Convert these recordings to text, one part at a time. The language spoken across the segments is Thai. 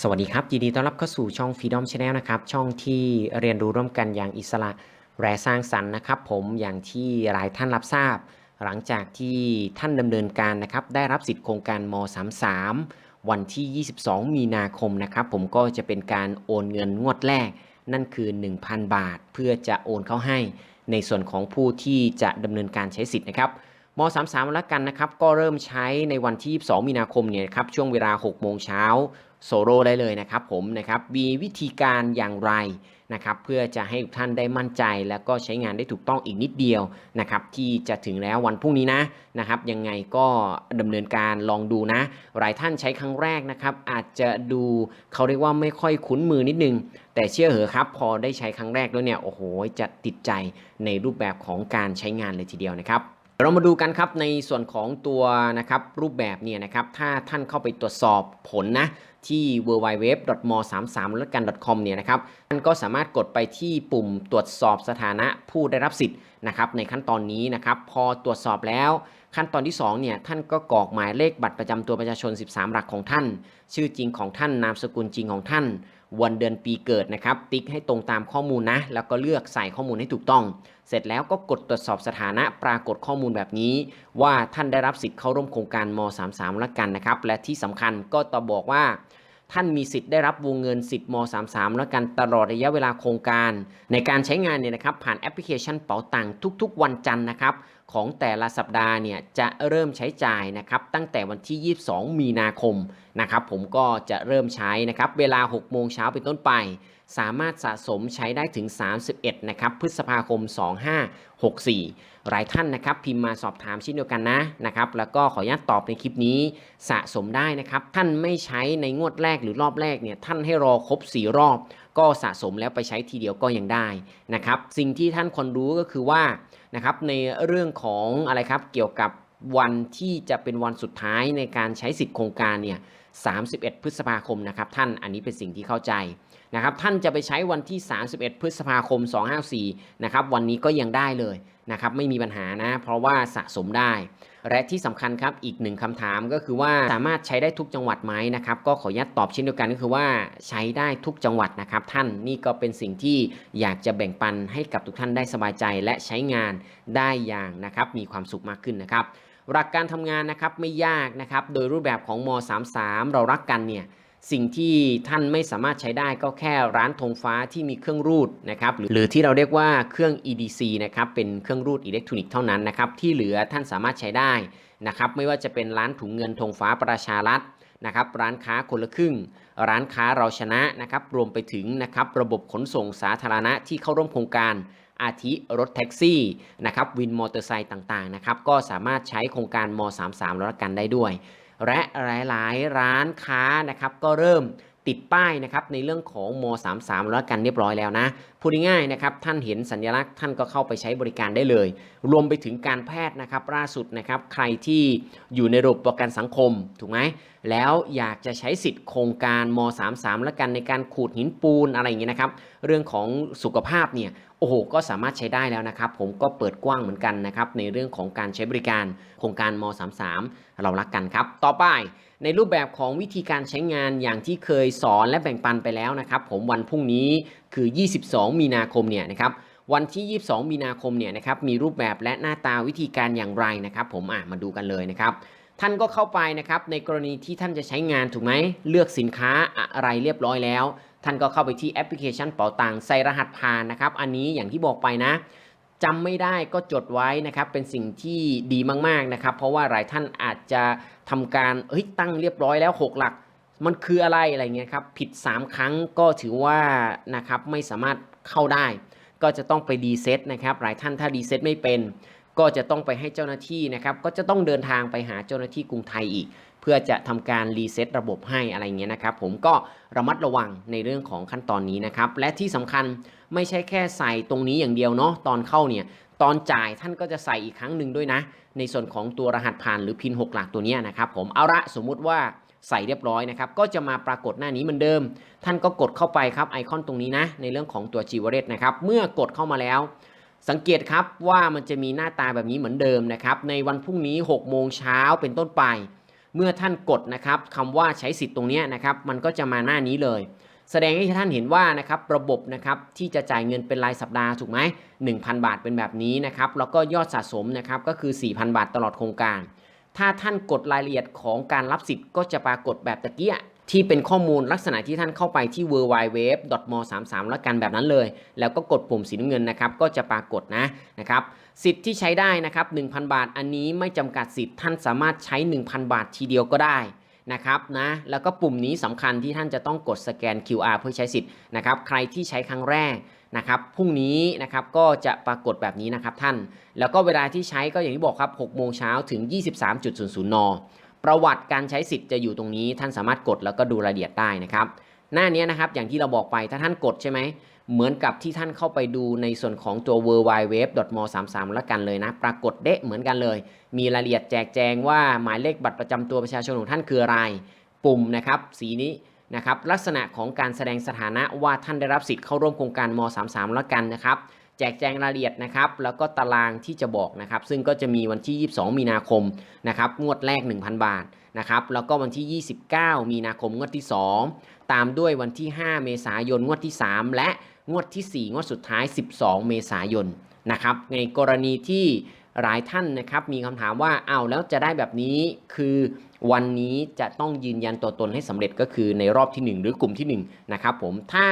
สวัสดีครับยินดีต้อนรับเข้าสู่ช่อง Freedom Channel นะครับ ช่องที่เรียนรู้ร่วมกันอย่างอิสระและสร้างสรรค์นะครับ ผมอย่างที่หลายท่านรับทราบ หลังจากที่ท่านดำเนินการนะครับ ได้รับสิทธิ์โครงการม 33 วันที่ 22 มีนาคมนะครับ ผมก็จะเป็นการโอนเงินงวดแรก นั่นคือ 1,000 บาท เพื่อจะโอนเข้าให้ในส่วนของผู้ที่จะดำเนินการใช้สิทธิ์นะครับม 33 แล้วกันนะครับ ก็เริ่มใช้ในวันที่ 22 มีนาคมเนี่ยครับช่วงเวลา 6 โมงเช้า โซโล่ได้เลยนะครับผมนะครับมีวิธีการอย่างไรนะครับเพื่อจะให้ทุกท่านได้มั่นใจ แล้วก็ใช้งานได้ถูกต้องอีกนิดเดียวนะครับที่จะถึงแล้ววันพรุ่งนี้นะนะครับยังไงก็ดำเนินการลองดูนะ หลายท่านใช้ครั้งแรกนะครับอาจจะดูเขาเรียกว่าไม่ค่อยคุ้นมือนิดนึง แต่เชื่อเหอะครับ พอได้ใช้ครั้งแรกแล้วเนี่ยโอ้โหจะติดใจในรูปแบบของการใช้งานเลยทีเดียวนะครับเรามาดูกันครับในส่วนของตัวนะครับรูปแบบเนี่ยนะครับถ้าท่านเข้าไปตรวจสอบผลนะ ที่ www.mo33 เนี่ยนะครับท่านก็สามารถกดไปที่ปุ่มตรวจสอบสถานะผู้ได้รับสิทธิ์นะครับในขั้นตอนนี้นะครับพอตรวจสอบแล้วขั้นตอนที่2เนี่ยท่านก็กรอกหมายเลขบัตรประจำตัวประชาชน 13 หลักของท่าน ชื่อจริงของท่านนามสกุลจริงของท่าน วันเดือนปีเกิดนะครับ ติ๊กให้ตรงตามข้อมูลนะ แล้วก็เลือกใส่ข้อมูลให้ถูกต้อง เสร็จแล้วก็กดตรวจสอบสถานะปรากฏข้อมูลแบบนี้ ว่าท่านได้รับสิทธิ์เข้าร่วมโครงการม 33แล้วกันนะครับ และที่สำคัญก็ต่อบอกว่า ท่านมีสิทธิ์ได้รับวงเงินสิทธิ์ม 33แล้วกันตลอดระยะเวลาโครงการ ในการใช้งานเนี่ยนะครับผ่านแอปพลิเคชันเป๋าตังค์ทุก ๆ วันจันทร์นะครับ ของแต่ละสัปดาห์เนี่ยจะเริ่มใช้จ่ายนะครับตั้งแต่วันที่ 22 มีนาคมนะครับผมก็จะเริ่มใช้นะครับเวลา 6 โมงเช้าเป็นต้นไป สามารถสะสมใช้ได้ถึง 31 นะครับพฤษภาคม 2564 หลายท่านนะครับพิมพ์มาสอบถามเช่นเดียวกันนะนะครับแล้วก็ขออนุญาตตอบในคลิปนี้สะสมได้นะครับท่านไม่ใช้ในงวดแรกหรือรอบแรกเนี่ยท่านให้รอครบ 4 รอบ ก็สะสมแล้วไปใช้ทีเดียวก็ยังได้นะครับสิ่งที่ท่านควรรู้ก็คือว่า นะครับในเรื่องของอะไรครับเกี่ยวกับวันที่จะเป็นวันสุดท้ายในการใช้สิทธิ์โครงการเนี่ย 31 พฤษภาคมนะครับท่านอันนี้เป็นสิ่งที่เข้าใจ นะครับท่านจะไปใช้วันที่ 31 พฤษภาคม 254นะครับวันนี้ก็ยังได้เลยนะครับไม่มีปัญหานะ เพราะว่าสะสมได้ และที่สำคัญครับอีกหนึ่งคำถามก็คือว่าสามารถใช้ได้ทุกจังหวัดไหมนะครับก็ขออนุญาตตอบเช่นเดียวกันก็คือว่าใช้ได้ทุกจังหวัดนะครับ ท่านนี่ก็เป็นสิ่งที่อยากจะแบ่งปันให้กับทุกท่านได้สบายใจ และใช้งานได้อย่างนะครับมีความสุขมากขึ้นนะครับหลักการทำงานนะครับไม่ยากนะครับโดยรูปแบบของม 33 เรารักกันเนี่ย สิ่งที่ท่านไม่สามารถใช้ได้ก็แค่ร้านธงฟ้าที่มีเครื่องรูดนะครับหรือที่เราเรียกว่าเครื่อง EDC นะครับเป็นเครื่องรูดอิเล็กทรอนิกส์เท่านั้นนะครับที่เหลือท่านสามารถใช้ได้นะครับไม่ว่าจะเป็นร้านถุงเงินธงฟ้าประชารัฐนะครับร้านค้าคนละครึ่ง ร้านค้าเราชนะนะครับรวมไปถึงนะครับระบบขนส่งสาธารณะที่เข้าร่วมโครงการอาทิรถแท็กซี่นะครับวินมอเตอร์ไซค์ต่างๆนะครับก็สามารถใช้โครงการม 33 แล้วกันได้ด้วย และหลายๆ ร้านค้านะครับก็เริ่มติดป้ายนะครับในเรื่องของม33แล้วกันเรียบร้อยแล้วนะพูดง่ายๆนะครับท่านเห็นสัญลักษณ์ท่านก็เข้าไปใช้บริการได้เลย รวมไปถึงการแพทย์นะครับล่าสุดนะครับใครที่อยู่ในระบบประกันสังคมถูกไหม แล้วอยากจะใช้สิทธิ์โครงการม 33 แล้วกันในการขูดหินปูนอะไรอย่างเงี้ยนะครับ เรื่องของสุขภาพเนี่ยโอ้โหก็สามารถใช้ได้แล้วนะครับ ผมก็เปิดกว้างเหมือนกันนะครับ ในเรื่องของการใช้บริการโครงการม 33 เรารักกันครับ ต่อไปในรูปแบบของวิธีการใช้งานอย่างที่เคยสอนและแบ่งปันไปแล้วนะครับ ผมวันพรุ่งนี้คือ 22 มีนาคมเนี่ยนะครับวันที่ 22 มีนาคมเนี่ยนะครับมีรูปแบบและหน้าตาวิธีการอย่างไรนะครับ ผมอะมาดูกันเลยนะครับ ท่านก็เข้าไปนะครับในกรณีที่ท่านจะใช้งานถูกไหมเลือกสินค้าอะไรเรียบร้อยแล้ว ท่านก็เข้าไปที่แอปพลิเคชันเป๋าตังค์ใส่รหัสผ่านนะครับ อันนี้อย่างที่บอกไปนะจำไม่ได้ก็จดไว้นะครับ เป็นสิ่งที่ดีมากๆนะครับ เพราะว่าหลายท่านอาจจะทำการเฮ้ยตั้งเรียบร้อยแล้ว 6 หลัก มันคืออะไรอะไรเงี้ยครับผิด 3 ครั้งก็ถือว่านะครับไม่สามารถเข้าได้ ก็จะต้องไปรีเซ็ตนะครับหลายท่านถ้ารีเซ็ตไม่เป็น ก็จะต้องไปให้เจ้าหน้าที่นะครับก็จะต้องเดินทางไปหาเจ้าหน้าที่กรุงไทยอีก เพื่อจะทำการรีเซ็ตระบบให้อะไรเงี้ยนะครับผมก็ระมัดระวังในเรื่องของขั้นตอนนี้นะครับและที่สำคัญไม่ใช่แค่ใส่ตรงนี้อย่างเดียวเนาะตอนเข้าเนี่ยตอนจ่ายท่านก็จะใส่อีกครั้งหนึ่งด้วยนะ ในส่วนของตัวรหัสผ่านหรือพิน 6 หลักตัวนี้นะครับผมเอาละสมมุติว่าใส่เรียบร้อยนะครับ ก็จะมาปรากฏหน้านี้เหมือนเดิม ท่านก็กดเข้าไปครับไอคอนตรงนี้นะ ในเรื่องของตัว g w a l l e t นะครับ เมื่อกดเข้ามาแล้ว สังเกตครับว่ามันจะมีหน้าตาแบบนี้เหมือนเดิมนะครับในวันพรุ่งนี้ 6 โมงเช้าเป็นต้นไป เมื่อท่านกดนะครับคำว่าใช้สิทธิ์ตรงนี้นะครับมันก็จะมาหน้านี้เลย แสดงให้ท่านเห็นว่านะครับระบบนะครับที่จะจ่ายเงินเป็นรายสัปดาห์ถูกไหม1,000 บาทเป็นแบบนี้นะครับแล้วก็ยอดสะสมนะครับก็คือ 4,000 บาทตลอดโครงการ ถ้าท่านกดรายละเอียดของการรับสิทธิ์ก็จะปรากฏแบบตะเกีย ที่เป็นข้อมูลลักษณะที่ท่านเข้าไปที่ w w w m 3 3แล้วกันแบบนั้นเลย แล้วก็กดปุ่มสีน้ำเงินนะครับ ก็จะปรากฏนะนะครับ สิทธิ์ที่ใช้ได้นะครับ 1,000 บาท อันนี้ไม่จำกัดสิทธิ์ท่านสามารถใช้ 1,000 บาททีเดียวก็ได้นะครับนะแล้วก็ปุ่มนี้สำคัญที่ท่านจะต้องกดสแกน QR เพื่อใช้สิทธิ์นะครับใครที่ใช้ครั้งแรกนะครับพรุ่งนี้นะครับก็จะปรากฏแบบนี้นะครับท่าน แล้วก็เวลาที่ใช้ก็อย่างที่บอกครับ6โมงเช้าถึง 23.00 น ประวัติการใช้สิทธิ์จะอยู่ตรงนี้ ท่านสามารถกดแล้วก็ดูรายละเอียดได้นะครับ หน้านี้นะครับอย่างที่เราบอกไปถ้าท่านกดใช่ไหมเหมือนกับที่ท่านเข้าไปดูในส่วนของตัว w w w m 3 3แล้วกันเลยนะ ปรากฏเดะเหมือนกันเลย มีรายละเอียดแจกแจงว่าหมายเลขบัตรประจำตัวประชาชนของท่านคืออะไร ปุ่มนะครับ สีนี้นะครับ ลักษณะของการแสดงสถานะว่าท่านได้รับสิทธิ์เข้าร่วมโครงการม 33 แล้วกันนะครับ แจกแจงรายละเอียดนะครับ แล้วก็ตารางที่จะบอกนะครับ ซึ่งก็จะมีวันที่ 22 มีนาคมนะครับ งวดแรก 1,000 บาทนะครับ แล้วก็วันที่ 29 มีนาคมงวดที่ 2 ตามด้วยวันที่ 5 เมษายนงวดที่ 3 และงวดที่ 4 งวดสุดท้าย 12 เมษายนนะครับ ในกรณีที่หลายท่านนะครับมีคำถามว่าเอาแล้วจะได้แบบนี้คือวันนี้จะต้องยืนยันตัวตนให้สำเร็จก็คือในรอบที่ 1 หรือกลุ่มที่1นะครับผมถ้า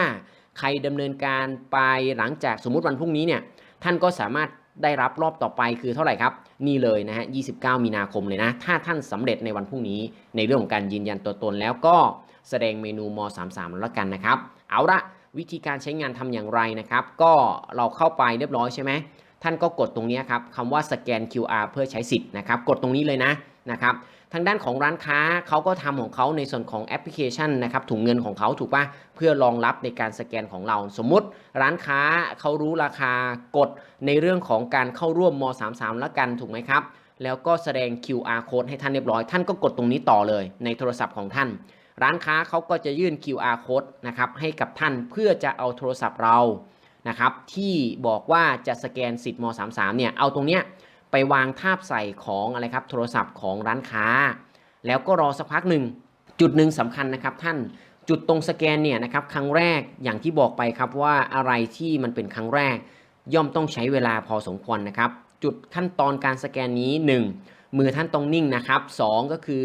ใครดำเนินการไปหลังจากสมมุติวันพรุ่งนี้เนี่ยท่านก็สามารถได้รับรอบต่อไปคือเท่าไหร่ครับ นี่เลยนะฮะ 29 มีนาคมเลยนะ ถ้าท่านสำเร็จในวันพรุ่งนี้ ในเรื่องของการยืนยันตัวตนแล้วก็แสดงเมนูม 33 แล้วกันนะครับ เอาละวิธีการใช้งานทำอย่างไรนะครับ ก็เราเข้าไปเรียบร้อยใช่ไหมท่านก็กดตรงนี้ครับคำว่าสแกน QR เพื่อใช้สิทธิ์นะครับ กดตรงนี้เลยนะนะครับ ทางด้านของร้านค้าเขาก็ทำของเขาในส่วนของแอปพลิเคชันนะครับถุงเงินของเขาถูกปะเพื่อรองรับในการสแกนของเรา สมมุติร้านค้าเขารู้ราคากดในเรื่องของการเข้าร่วมม 33 แล้วกันถูกไหมครับแล้วก็แสดง QR code ให้ท่านเรียบร้อย ท่านก็กดตรงนี้ต่อเลย ในโทรศัพท์ของท่าน ร้านค้าเขาก็จะยื่น QR code นะครับให้กับท่านเพื่อจะเอาโทรศัพท์เรานะครับที่บอกว่าจะสแกนสิทธิ์ม 33 เนี่ยเอาตรงเนี้ย ไปวางทาบใส่ของอะไรครับโทรศัพท์ของร้านค้า แล้วก็รอสักพักหนึ่งจุดหนึ่งสำคัญนะครับท่านจุดตรงสแกนเนี่ยนะครับครั้งแรกอย่างที่บอกไปครับว่าอะไรที่มันเป็นครั้งแรก ย่อมต้องใช้เวลาพอสมควรนะครับ จุดขั้นตอนการสแกนนี้ 1 มือท่านต้องนิ่งนะครับ 2 ก็คือ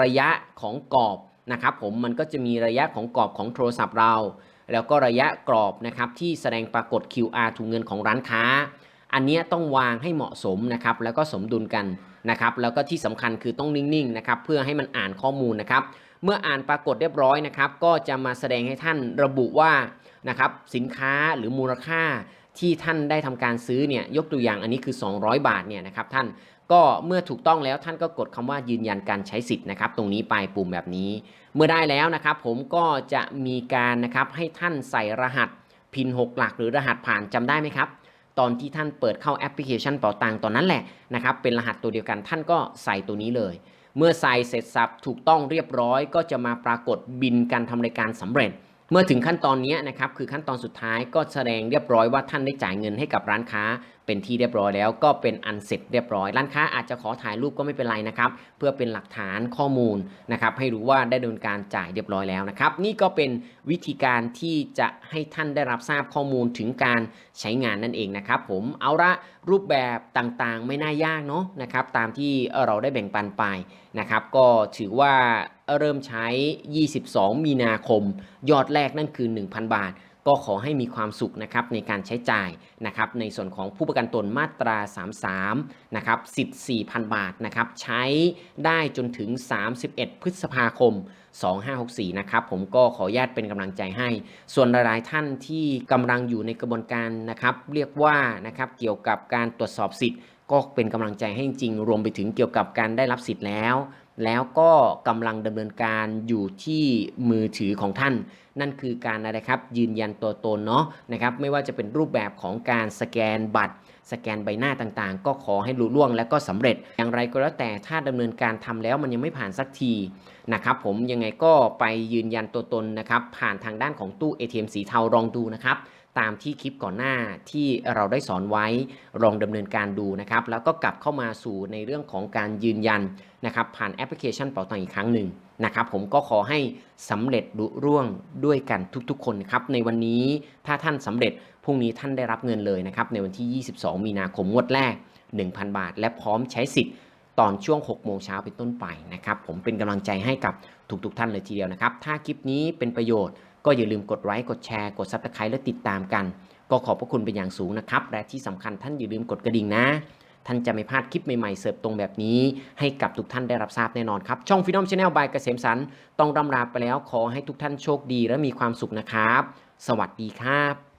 ระยะของกรอบนะครับผมมันก็จะมีระยะของกรอบของโทรศัพท์เรา แล้วก็ระยะกรอบนะครับที่แสดงปรากฏ QR ถุงเงินของร้านค้า อันนี้ต้องวางให้เหมาะสมนะครับแล้วก็สมดุลกันนะครับแล้วก็ที่สำคัญคือต้องนิ่งๆนะครับเพื่อให้มันอ่านข้อมูลนะครับเมื่ออ่านปรากฏเรียบร้อยนะครับก็จะมาแสดงให้ท่านระบุว่านะครับสินค้าหรือมูลค่าที่ท่านได้ทำการซื้อเนี่ยยกตัวอย่างอันนี้คือ 200 บาทเนี่ยนะครับท่านก็เมื่อถูกต้องแล้วท่านก็กดคำว่ายืนยันการใช้สิทธิ์นะครับตรงนี้ไปปุ่มแบบนี้ เมื่อได้แล้วนะครับผมก็จะมีการนะครับให้ท่านใส่รหัสพิน 6 หลักหรือรหัสผ่านจำได้ไหมครับ ตอนที่ท่านเปิดเข้าแอปพลิเคชันเป๋าตังตอนนั้นแหละนะครับเป็นรหัสตัวเดียวกันท่านก็ใส่ตัวนี้เลย เมื่อใส่เสร็จสับถูกต้องเรียบร้อย ก็จะมาปรากฏบินการทำรายการสำเร็จ มื่อถึงขั้นตอนนี้นะครับคือขั้นตอนสุดท้ายก็แสดงเรียบร้อยว่าท่านได้จ่ายเงินให้กับร้านค้า เป็นที่เรียบร้อยแล้วก็เป็นอันเสร็จเรียบร้อย ร้านค้าอาจจะขอถ่ายรูปก็ไม่เป็นไรนะครับเพื่อเป็นหลักฐานข้อมูลนะครับให้รู้ว่าได้ดำเนินการจ่ายเรียบร้อยแล้วนะครับนี่ก็เป็นวิธีการที่จะให้ท่านได้รับทราบข้อมูลถึงการใช้งานนั่นเองนะครับผมเอาละรูปแบบต่างๆ ไม่น่ายากเนาะนะครับตามที่เราได้แบ่งปันไปนะครับก็ถือว่า เริ่มใช้ 22 มีนาคม ยอดแรกนั่นคือ 1,000 บาท ก็ขอให้มีความสุขนะครับในการใช้จ่ายนะครับในส่วนของผู้ประกันตนมาตรา 33 นะครับสิทธิ์4,000 บาทนะครับใช้ได้จนถึง 31 พฤษภาคม 2564 นะครับผมก็ขออนุญาตเป็นกำลังใจให้ ส่วนหลายท่านที่กำลังอยู่ในกระบวนการนะครับเรียกว่านะครับเกี่ยวกับการตรวจสอบสิทธิ์ ก็เป็นกำลังใจให้จริงรวมไปถึงเกี่ยวกับการได้รับสิทธิ์แล้ว แล้วก็กำลังดำเนินการอยู่ที่มือถือของท่าน นั่นคือการอะไรครับ ยืนยันตัวตนเนาะนะครับ ไม่ว่าจะเป็นรูปแบบของการสแกนบัตร สแกนใบหน้าต่างๆ ก็ขอให้รู้ล่วงและก็สำเร็จ อย่างไรก็แล้วแต่ถ้าดำเนินการทำแล้วมันยังไม่ผ่านสักทีนะครับผมยังไงก็ไปยืนยันตัวตนนะครับ ผ่านทางด้านของตู้ ATM สีเทาลองดูนะครับ ตามที่คลิปก่อนหน้าที่เราได้สอนไว้ลองดำเนินการดูนะครับ แล้วก็กลับเข้ามาสู่ในเรื่องของการยืนยันนะครับผ่านแอปพลิเคชันเป๋าตังอีกครั้งหนึ่งนะครับผมก็ขอให้สำเร็จลุร่วงด้วยกันทุกๆ คนครับในวันนี้ถ้าท่านสำเร็จพรุ่งนี้ท่านได้รับเงินเลยนะครับในวันที่ 22 มีนาคมงวดแรก 1,000 บาท และพร้อมใช้สิทธิ์ตอนช่วง 6 โมงเช้าเป็นต้นไปนะครับ ผมเป็นกำลังใจให้กับทุกๆท่านเลยทีเดียวนะครับ ถ้าคลิปนี้เป็นประโยชน์ ก็อย่าลืมกดไลค์กดแชร์กดซับสไครต์และติดตามกัน ก็ขอบพระคุณเป็นอย่างสูงนะครับ และที่สำคัญท่านอย่าลืมกดกระดิ่งนะ ท่านจะไม่พลาดคลิปใหม่ๆเสิร์ฟตรงแบบนี้ ให้กับทุกท่านได้รับทราบแน่นอนครับ ช่องฟินมชาแนลบายเกษมสันต์ต้องรำลาไปแล้วขอให้ทุกท่านโชคดีและมีความสุขนะครับ สวัสดีครับ